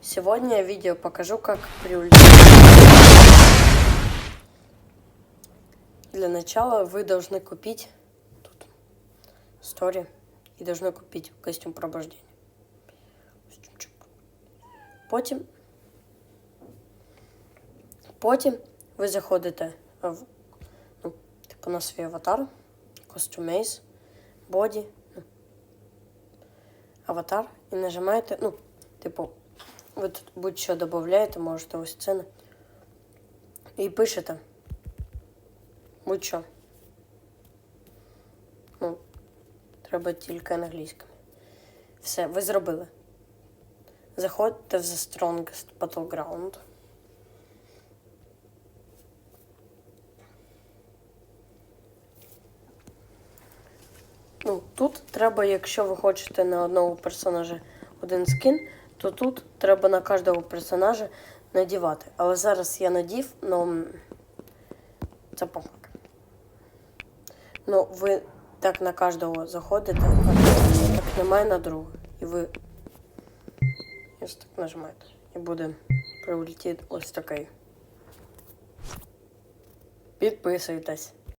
Сегодня я видео покажу, как приулететь. Для начала вы должны купить тут story и должны купить костюм пробуждения. Костюмчик. Потім, потім ви заходите в, ну, типу на свій аватар, Costumize, Body, ну, аватар і нажимаєте, ну, типу, ви тут будь-що додаєте, можете ось це. І пишете. Будь-що. Ну, треба тільки англійською. Все, ви зробили. Заходите в The Strongest Battleground. Ну, тут треба, якщо ви хочете на одного персонажа один скін, то тут треба на кожного персонажа надівати. Але зараз я надів, ну це помилка. Ну, ви так на кожного заходите, а так немає на другого. І ви ось так нажимаєте. І буде прилетіти ось такий. Підписуйтесь.